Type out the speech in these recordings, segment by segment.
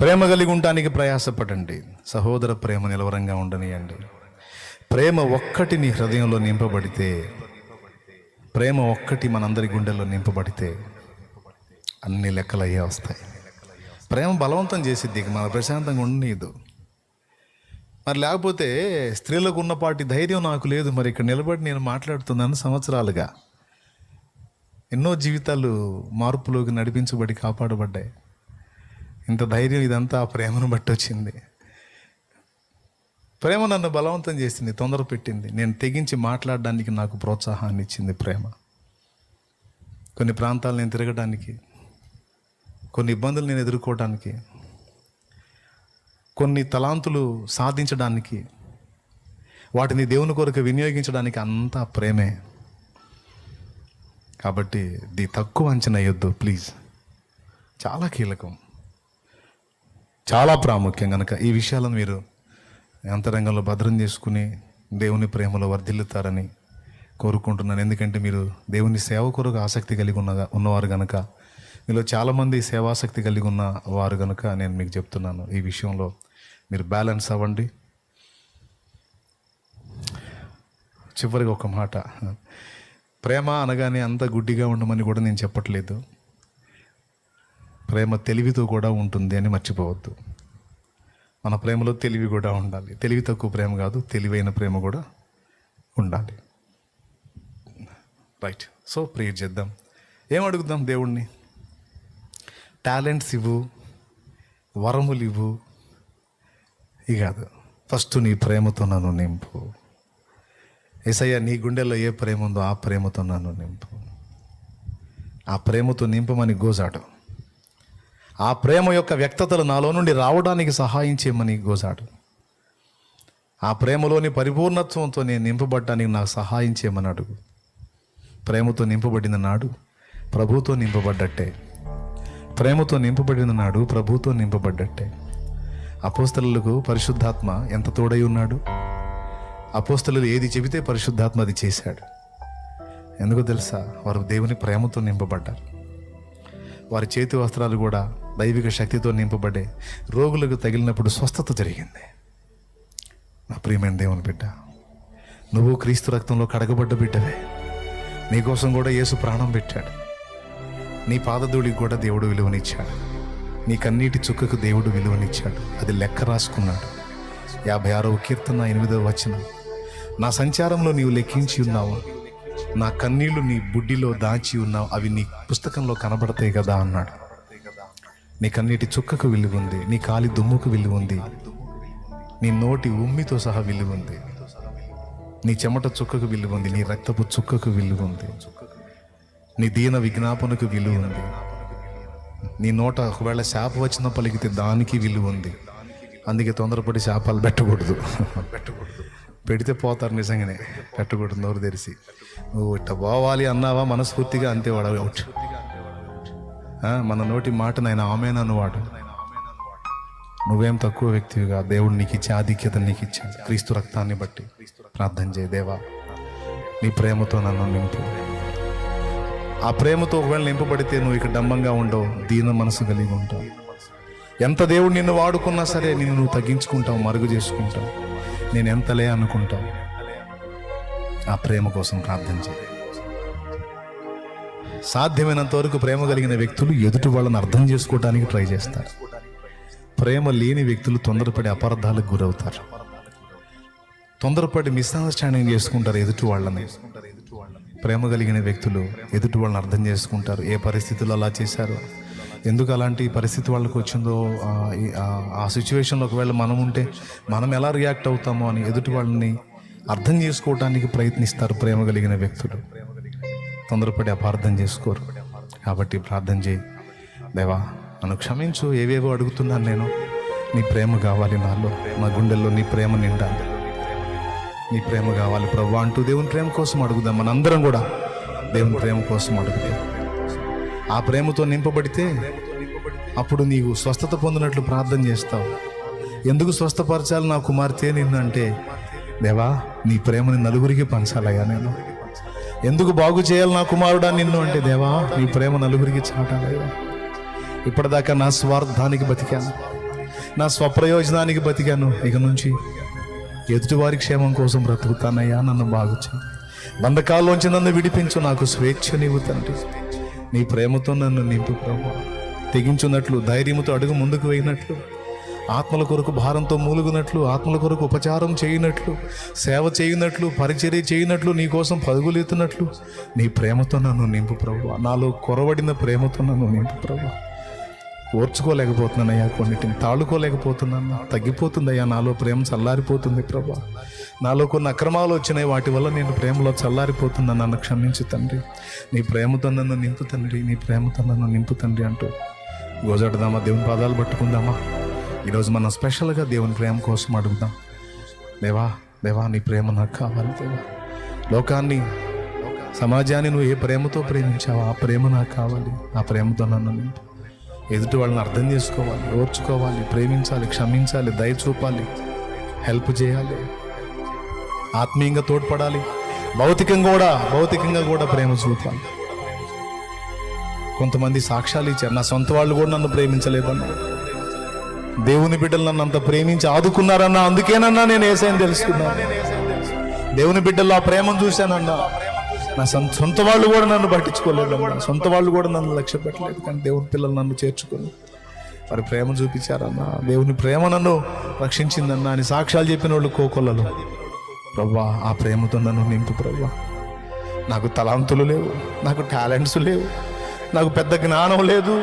ప్రేమ కలిగి ఉండటానికి ప్రయాసపడండి. సహోదర ప్రేమ నిలవరంగా ఉండనియండి. ప్రేమ ఒక్కటి నీ హృదయంలో నింపబడితే ప్రేమ ఒక్కటి మనందరి గుండెల్లో నింపబడితే అన్ని లెక్కలు అయ్యే వస్తాయి. ప్రేమ బలవంతం చేసిద్ది మన ప్రశాంతంగా ఉండనీదు మరి లేకపోతే స్త్రీలకు ఉన్నపాటి ధైర్యం నాకు లేదు మరి ఇక్కడ నిలబడి నేను మాట్లాడుతున్నాను సంవత్సరాలుగా. ఎన్నో జీవితాలు మార్పులోకి నడిపించబడి కాపాడబడ్డాయి. ఇంత ధైర్యం ఇదంతా ఆ ప్రేమను బట్టి వచ్చింది ప్రేమ నన్ను బలవంతం చేసింది తొందర పెట్టింది. నేను తెగించి మాట్లాడడానికి నాకు ప్రోత్సాహాన్ని ఇచ్చింది ప్రేమ. కొన్ని ప్రాంతాలు నేను తిరగడానికి కొన్ని ఇబ్బందులు నేను ఎదుర్కోవడానికి కొన్ని తలాంతులు సాధించడానికి వాటిని దేవుని కొరకు వినియోగించడానికి అంతా ప్రేమే. కాబట్టి ది తక్కువ అంచనా వేయొద్దు ప్లీజ్. చాలా కీలకం. చాలా ప్రాముఖ్యం కనుక ఈ విషయాలను మీరు అంతరంగంలో భద్రం చేసుకుని దేవుని ప్రేమలో వర్ధిల్లుతారని కోరుకుంటున్నాను. ఎందుకంటే మీరు దేవుని సేవ కొరకు ఆసక్తి కలిగి ఉన్న ఉన్నవారు కనుక మీలో చాలామంది సేవాసక్తి కలిగి ఉన్న వారు కనుక నేను మీకు చెప్తున్నాను. ఈ విషయంలో మీరు బ్యాలెన్స్ అవ్వండి. చివరిగా ఒక మాట. ప్రేమ అనగానే అంత గుడ్డిగా ఉండమని కూడా నేను చెప్పట్లేదు. ప్రేమ తెలివితో కూడా ఉంటుంది అని మర్చిపోవద్దు. మన ప్రేమలో తెలివి కూడా ఉండాలి. తెలివి తక్కువ ప్రేమ కాదు తెలివైన ప్రేమ కూడా ఉండాలి. రైట్ సో ప్రేయర్ చేద్దాం. ఏం అడుగుదాం దేవుణ్ణి? టాలెంట్స్ ఇవ్వు వరములు ఇవ్వు. ఇక కాదు. ఫస్ట్ నీ ప్రేమతో నన్ను నింపు. ఏసయ్య నీ గుండెల్లో ఏ ప్రేమ ఉందో ఆ ప్రేమతో నన్ను నింపు. ఆ ప్రేమతో నింపమని గోజాడు. ఆ ప్రేమ యొక్క వ్యక్తతలు నాలో నుండి రావడానికి సహాయం చేయమని గోజాడు. ఆ ప్రేమలోని పరిపూర్ణత్వంతో నేను నింపబడ్డానికి నాకు సహాయం చేయమని అడుగు. ప్రేమతో నింపబడిన నాడు ప్రభుతో నింపబడ్డట్టే. ప్రేమతో నింపబడిన నాడు ప్రభుతో నింపబడ్డట్టే. అపోస్తలకు పరిశుద్ధాత్మ ఎంత తోడై ఉన్నాడు? అపోస్తలు ఏది చెబితే పరిశుద్ధాత్మ అది చేశాడు. ఎందుకు తెలుసా? వారు దేవుని ప్రేమతో నింపబడ్డారు. వారి చేతి వస్త్రాలు కూడా దైవిక శక్తితో నింపబడే రోగులకు తగిలినప్పుడు స్వస్థత జరిగింది. నా ప్రియమైన దేవుని బిడ్డ నువ్వు క్రీస్తు రక్తంలో కడగబడ్డ బిడ్డవే. నీకోసం కూడా యేసు ప్రాణం పెట్టాడు. నీ పాదధూళికి కూడా దేవుడు విలువనిచ్చాడు. నీ కన్నీటి చుక్కకు దేవుడు విలువనిచ్చాడు. అది లెక్క రాసుకున్నాడు. యాభై ఆరవ కీర్తన ఎనిమిదవ వచనం. నా సంచారంలో నీవు లెక్కించి ఉన్నావు. నా కన్నీళ్ళు నీ బుడ్డిలో దాచి ఉన్నావు. అవి నీ పుస్తకంలో కనబడతాయి కదా అన్నాడు. నీ కన్నీటి చుక్కకు విలువ ఉంది నీ కాలి దుమ్ముకు విలువ ఉంది నీ నోటి ఉమ్మితో సహా విలువ ఉంది నీ చెమట చుక్కకు విలువ ఉంది నీ రక్తపు చుక్కకు విలువ ఉంది నీ దీన విజ్ఞాపనకు విలువ ఉంది నీ నోట ఒకవేళ శాప వచ్చిన పలికితే దానికి విలువ ఉంది. అందుకే తొందరపడి శాపాలు పెట్టకూడదు. పెట్టకూడదు పెడితే పోతారు నిజంగానే. పెట్టకూడదు నోరు తెరిచి. నువ్వు ఇట్ట పోవాలి అన్నావా మనస్ఫూర్తిగా? అంతే వాడవి అవుట్. మన నోటి మాట నాయన ఆమెనను వాడు నువ్వేం తక్కువ వ్యక్తివిగా దేవుడు నీకు ఇచ్చే ఆధిక్యత నీకు ఇచ్చాడు క్రీస్తు రక్తాన్ని బట్టి ప్రార్థన చేయ దేవా. నీ ప్రేమతో నన్ను నింపు. ఆ ప్రేమతో ఒకవేళ నింపబడితే నువ్వు ఇక్కడ డంబంగా ఉండవు దీన మనసు కలిగి ఉంటావు. ఎంత దేవుడు నిన్ను వాడుకున్నా సరే నిన్ను నువ్వు తగ్గించుకుంటావు మరుగు చేసుకుంటావు. నేను ఎంతలే అనుకుంటావు? ఆ ప్రేమ కోసం ప్రార్థన చేయి. సాధ్యమైనంత వరకు ప్రేమ కలిగిన వ్యక్తులు ఎదుటి వాళ్ళని అర్థం చేసుకోవడానికి ట్రై చేస్తారు. ప్రేమ లేని వ్యక్తులు తొందరపడి అపార్థాలకు గురవుతారు. తొందరపడి మిస్అండర్స్టాండింగ్ చేసుకుంటారు ఎదుటి వాళ్ళని. ప్రేమ కలిగిన వ్యక్తులు ఎదుటి వాళ్ళని అర్థం చేసుకుంటారు. ఏ పరిస్థితుల్లో అలా చేశారు? ఎందుకు అలాంటి పరిస్థితి వాళ్ళకి వచ్చిందో ఆ, ఆ సిచ్యువేషన్లో ఒకవేళ మనం ఉంటే మనం ఎలా రియాక్ట్ అవుతామో అని ఎదుటి వాళ్ళని అర్థం చేసుకోవడానికి ప్రయత్నిస్తారు ప్రేమ కలిగిన వ్యక్తులు. తొందరపడి అపార్థం చేసుకోరు. కాబట్టి ప్రార్థన చేయి. దేవా నన్ను క్షమించు ఏవేవో అడుగుతున్నాను నేను. నీ ప్రేమ కావాలి నాలో. నా గుండెల్లో నీ ప్రేమ నిండాలి నీ ప్రేమ కావాలి ప్రభు అంటూ దేవుని ప్రేమ కోసం అడుగుదాం. మనందరం కూడా దేవుని ప్రేమ కోసం అడుగుదాం. ఆ ప్రేమతో నింపబడితే అప్పుడు నీవు స్వస్థత పొందినట్లు ప్రార్థన చేస్తావు. ఎందుకు స్వస్థపరచాలి నా కుమార్తె నిన్ను అంటే దేవా నీ ప్రేమని నలుగురికి పంచాలయ్యా నేను. ఎందుకు బాగు చేయాలి నా కుమారుడా నిన్ను అంటే దేవా నీ ప్రేమ నలుగురికి చాటాలయ్యా ఇప్పటిదాకా నా స్వార్థానికి బతికాను. నా స్వప్రయోజనానికి బతికాను. ఇక నుంచి ఎదుటివారి క్షేమం కోసం బ్రతుకుతానయ్యా నన్ను బాగు బంధకాల్లోంచి నన్ను విడిపించు నాకు స్వేచ్ఛనివ్వు తండ్రి. నీ ప్రేమతో నన్ను నింపు ప్రభు. తెగించున్నట్లు ధైర్యముతో అడుగు ముందుకు వేయినట్లు ఆత్మల కొరకు భారంతో మూలుగునట్లు ఆత్మల కొరకు ఉపచారం చేయనట్లు సేవ చేయనట్లు పరిచర్య చేయనట్లు నీ కోసం పరుగులెత్తున్నట్లు నీ ప్రేమతో నన్ను నింపు ప్రభు నాలో కొరవడిన ప్రేమతో నన్ను నింపు ప్రభు ఓర్చుకోలేకపోతున్నానయ్యా కొన్నిటిని తాళుకోలేకపోతున్నాను తగ్గిపోతుందయ్యా నాలో ప్రేమ చల్లారిపోతుంది ప్రభా నాలో కొన్ని అక్రమాలు వచ్చినాయి వాటి వల్ల నేను ప్రేమలో చల్లారిపోతున్నాను నన్ను క్షమించు తండ్రి. నీ ప్రేమతో నన్ను నింపు తండ్రి నీ ప్రేమతో నన్ను నింపు తండ్రి అంటూ గోజాడదామా దేవుని పాదాలు పట్టుకుందామా? ఈరోజు మనం స్పెషల్గా దేవుని ప్రేమ కోసం అడుగుదాం. దేవా దేవా నీ ప్రేమ నాకు కావాలి దేవా. లోకాన్ని సమాజాన్ని నువ్వు ఏ ప్రేమతో ప్రేమించావో ఆ ప్రేమ నాకు కావాలి. ఆ ప్రేమతో నన్ను నింపు. ఎదుటి వాళ్ళని అర్థం చేసుకోవాలి ఓర్చుకోవాలి ప్రేమించాలి క్షమించాలి దయ చూపాలి హెల్ప్ చేయాలి. ఆత్మీయంగా తోడ్పడాలి. భౌతికంగా కూడా భౌతికంగా కూడా ప్రేమ చూపాలి. కొంతమంది సాక్ష్యాలు ఇచ్చారు నా సొంత వాళ్ళు కూడా నన్ను ప్రేమించలేదన్నారు. దేవుని బిడ్డలు నన్ను అంత ప్రేమించి ఆదుకున్నారన్నా అందుకేనన్నా నేను ఏసైని తెలుసుకున్నాను. దేవుని బిడ్డల్లో ఆ ప్రేమను చూశానన్నా. నా సొంత సొంత వాళ్ళు కూడా నన్ను పట్టించుకోలేదు సొంత వాళ్ళు కూడా నన్ను లక్ష్య పెట్టలేదు కానీ దేవుని పిల్లలు నన్ను చేర్చుకుని వారి ప్రేమ చూపించారన్నా. దేవుని ప్రేమ నన్ను రక్షించిందన్నా అని సాక్ష్యాలు చెప్పిన వాళ్ళు కోకొల్లలు. ప్రభా ఆ ప్రేమతో నన్ను నింపు ప్రభా నాకు తలాంతులు లేవు నాకు టాలెంట్స్ లేవు నాకు పెద్ద జ్ఞానం లేదు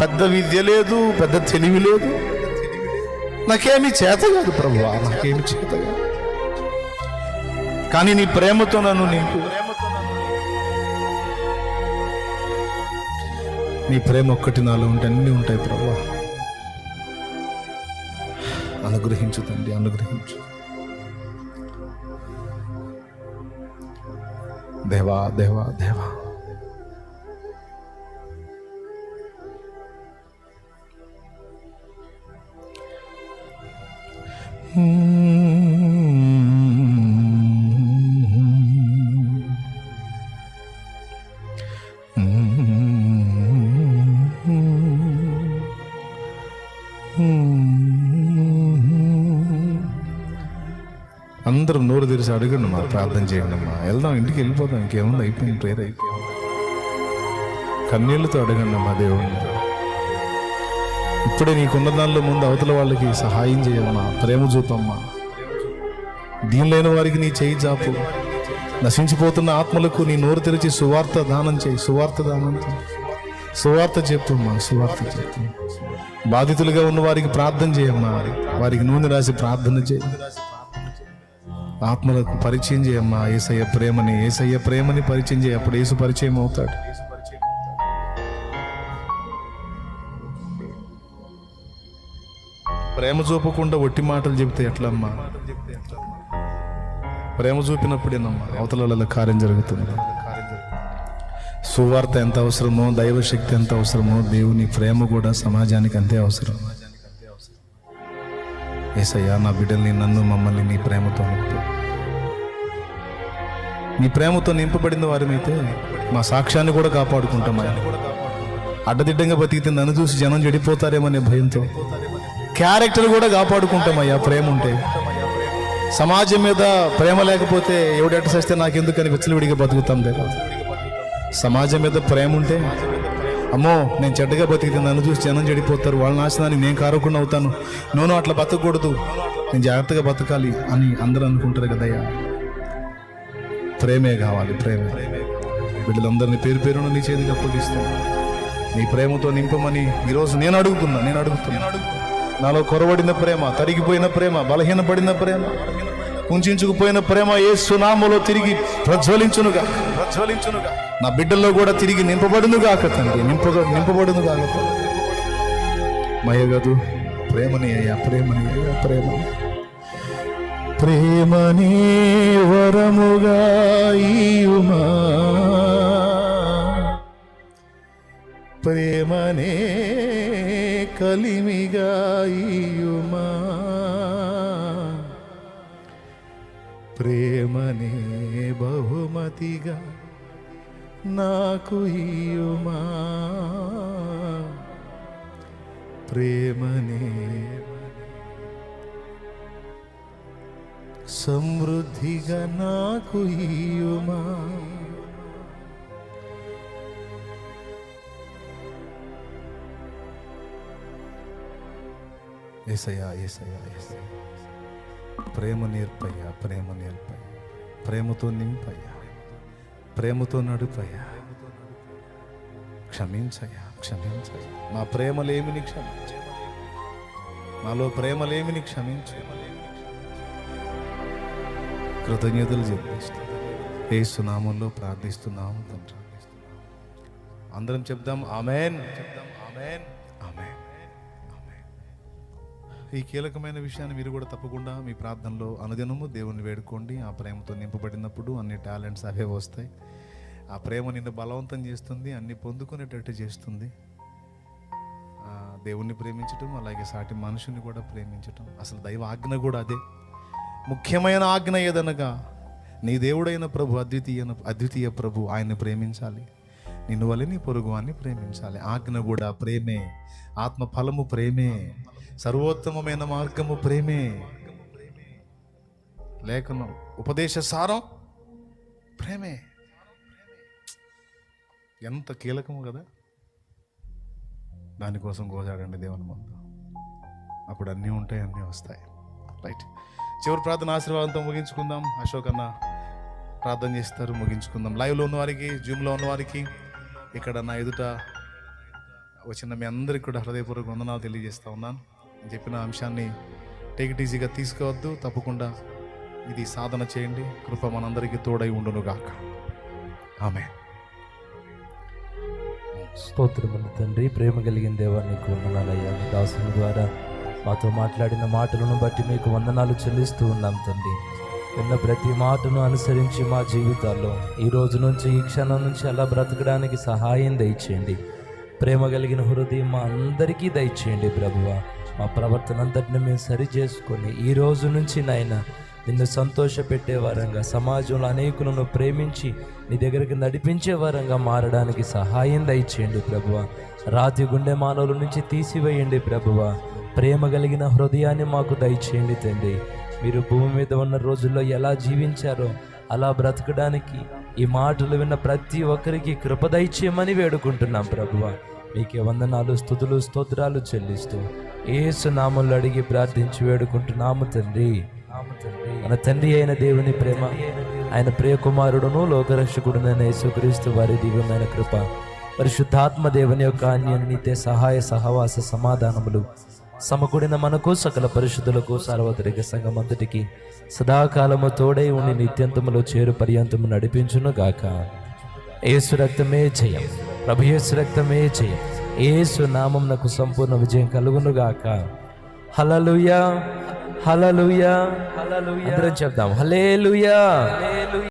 పెద్ద విద్య లేదు పెద్ద తెలివి లేదు. నాకేమి చేత కాదు ప్రభు నాకేమి చేత కాదు. కానీ నీ ప్రేమతో నన్ను నింపు నీ ప్రేమ ఒక్కటి నాలో ఉంటే అన్నీ ఉంటాయి ప్రభు అనుగ్రహించు తండ్రి అనుగ్రహించు. దేవా దేవా దేవా. అందరం నోరు తెరిచి అడగండి మా ప్రార్థన చేయండి అమ్మా వెళ్దాం ఇంటికి వెళ్ళిపోదాం ఇంకేముంది అయిపోయింది ప్రేయర్ అయిపోయింది కన్నీళ్ళతో అడగండి అమ్మా దేవుణ్ణి ఇప్పుడే నీకున్న దానిలో ముందు అవతల వాళ్ళకి సహాయం చేయమ్మా ప్రేమ చూపమ్మా. దీనిలేని వారికి నీ చేయి చాపు. నశించిపోతున్న ఆత్మలకు నీ నోరు తెరిచి సువార్త దానం చేయి సువార్త దానం చేయి. సువార్త చెప్తమ్మా సువార్త చెప్పు బాధితులుగా ఉన్న వారికి ప్రార్థన చేయమ్మా వారికి నూనె రాసి ప్రార్థన చేయి. ఆత్మలకు పరిచయం చేయమ్మా ఏసయ్య ప్రేమని ఏసయ్య ప్రేమని పరిచయం చేయి. అప్పుడు ఏసు పరిచయం అవుతాడు. ప్రేమ చూపకుండా ఒట్టి మాటలు చెబితే ఎట్లమ్మా? ప్రేమ చూపినప్పుడేనమ్మా అవతల కార్యం జరుగుతుంది. సువార్త ఎంత అవసరమో దైవశక్తి ఎంత అవసరమో దేవుని ప్రేమ కూడా సమాజానికి అంతే అవసరం. ఏసయ్యా నా బిడ్డల్ని నన్ను మమ్మల్ని నీ ప్రేమతో నింపు నీ ప్రేమతో నింపబడిన వారమైతే మా సాక్ష్యాన్ని కూడా కాపాడుకుంటాం అడ్డదిడ్డంగా బతికితే నన్ను చూసి జనం చెడిపోతారేమనే భయంతో. క్యారెక్టర్ కూడా కాపాడుకుంటామయ్యా ప్రేమ ఉంటే సమాజం మీద ప్రేమ లేకపోతే ఎవడెట్ట చేస్తే నాకెందుకని విచ్చలవిడిగా బతుకుతాం లేదా? సమాజం మీద ప్రేమ ఉంటే అమ్మో నేను చెడ్డగా బతికితే నన్ను చూసి జనం చెడిపోతారు వాళ్ళ నాశనానికి నేను కారకుండా అవుతాను. నూనె అట్లా బతకూడదు. నేను జాగ్రత్తగా బతకాలి అని అందరూ అనుకుంటారు కదయ్యా ప్రేమే కావాలి ప్రేమే. వీళ్ళందరినీ పేరు పేరున నీ చేతికి అప్పగిస్తాను. నీ ప్రేమతో నింపమని ఈరోజు నేను అడుగుతున్నా నేను అడుగుతున్నా. నాలో కొరవడిన ప్రేమ తరిగిపోయిన ప్రేమ బలహీనపడిన ప్రేమ కుంచుకుపోయిన ప్రేమ ఏ సునామలో తిరిగి ప్రజ్వలించునుగా. ప్రజ్వలించునుగా. నా బిడ్డల్లో కూడా తిరిగి నింపబడునుగా తండ్రి నింపగా నింపబడును మయగదు ప్రేమని అయ్యా ప్రేమని అయ్యా ప్రేమని. ప్రేమని వరముగా ప్రేమనే కలిమిగాయుమా ప్రేమనే బహుమతిగా నాకు ఇయుమా ప్రేమనే సమృద్ధిగా నాకు ఇయుమా ఏసయ్యా ఏసయ్యా ఏసయ్యా ప్రేమ నేర్పయ్యా ప్రేమ నేర్పయ్యా. ప్రేమతో నింపయ్యా. ప్రేమతో నడుపయ్యా. క్షమించయ్యా క్షమించయ్యా. మా ప్రేమలేమిని క్షమించ మాలో ప్రేమలేమిని క్షమించు కృతజ్ఞతలు చెల్లిస్తాం ఏసునామంలో ప్రార్థిస్తున్నాము తండ్రి. అందరం చెప్దాం ఆమెన్ చెప్దాం ఆమెన్. ఈ కీలకమైన విషయాన్ని మీరు కూడా తప్పకుండా మీ ప్రార్థనలో అనుదినము దేవుని వేడుకోండి. ఆ ప్రేమతో నింపబడినప్పుడు అన్ని టాలెంట్స్ అవే వస్తాయి. ఆ ప్రేమ నిన్ను బలవంతం చేస్తుంది అన్ని పొందుకునేటట్టు చేస్తుంది. దేవుణ్ణి ప్రేమించటం అలాగే సాటి మనుషుని కూడా ప్రేమించటం. అసలు దైవ ఆజ్ఞ కూడా అదే. ముఖ్యమైన ఆజ్ఞ ఏదనగా నీ దేవుడైన ప్రభు అద్వితీయ అద్వితీయ ప్రభు ఆయన్ని ప్రేమించాలి. నిన్ను వల్ల నీ పొరుగువాన్ని ప్రేమించాలి. ఆజ్ఞ కూడా ప్రేమే ఆత్మ ఫలము ప్రేమే. సర్వోత్తమమైన మార్గము ప్రేమే. లేఖనం ఉపదేశ సారం ప్రేమే. ఎంత కీలకము కదా. దానికోసం కోసాడండి దేవుని ముందు. అప్పుడు అన్నీ ఉంటాయి అన్నీ వస్తాయి. రైట్ చివరి ప్రార్థన ఆశీర్వాదంతో ముగించుకుందాం. అశోక్ అన్న ప్రార్థన చేస్తారు ముగించుకుందాం. లైవ్లో ఉన్న వారికి జూమ్లో ఉన్న వారికి ఇక్కడ నా ఎదుట వచ్చిన మీ అందరికి కూడా హృదయపూర్వక వందనాలు తెలియజేస్తా ఉన్నాను. చెప్పిన అంశాన్ని టేక్ ఇట్ ఈజీగా తీసుకోవద్దు తప్పకుండా ఇది సాధన చేయండి కృప మనందరికీ తోడై ఉండునుగాక. ఆమె స్తోత్రములు తండ్రి ప్రేమ కలిగిన దేవా నీకు వందనాలయ్యా మీ దాసుని ద్వారా మాతో మాట్లాడిన మాటలను బట్టి మీకు వందనాలు చెల్లిస్తూ ఉన్నాం తండ్రి. విన్న ప్రతి మాటను అనుసరించి మా జీవితాల్లో ఈ రోజు నుంచి ఈ క్షణం నుంచి అలా బ్రతకడానికి సహాయం దయచేయండి. ప్రేమ కలిగిన హృదయం మా అందరికీ దయచేయండి ప్రభువ. మా ప్రవర్తన అంతటిని మేము సరి చేసుకొని ఈ రోజు నుంచి నాయన నిన్ను సంతోషపెట్టే వారంగా సమాజంలో అనేకులను ప్రేమించి నీ దగ్గరికి నడిపించే వారంగా మారడానికి సహాయం దయచేయండి ప్రభువ. రాతి గుండె మానవుల నుంచి తీసివేయండి ప్రభువ. ప్రేమ కలిగిన హృదయాన్ని మాకు దయచేయండి తండ్రి. మీరు భూమి మీద ఉన్న రోజుల్లో ఎలా జీవించారో అలా బ్రతకడానికి ఈ మాటలు విన్న ప్రతి ఒక్కరికి కృప దయచేయమని వేడుకుంటున్నాం ప్రభువ. మీకే వందనాలు స్థుతులు స్తోత్రాలు చెల్లిస్తూ ఏసు నామంలో అడిగి ప్రార్థించి వేడుకుంటున్నాము తండ్రి. మన తండ్రి అయిన దేవుని ప్రేమ ఆయన ప్రియ కుమారుడును లోకరక్షకుడునైన యేసుక్రీస్తు వారి దివ్యమైన కృప పరిశుద్ధాత్మ దేవుని యొక్క అన్యనితే సహాయ సహవాస సమాధానములు సమకూడిన మనకు సకల పరిశుద్ధులకు సార్వత్రిక సంఘమంతటికి సదాకాలము తోడై ఉండి నిత్యంతములో చేరు పర్యంతము నడిపించును గాక ఏసు రక్తమే జయం. ప్రభు యేసు రక్తమే జయం. ఏసు నామం నాకు సంపూర్ణ విజయం కలుగునుగాక. హలలుయా హలలుయా హలలుయా అందరం చెప్దాం హలేలుయా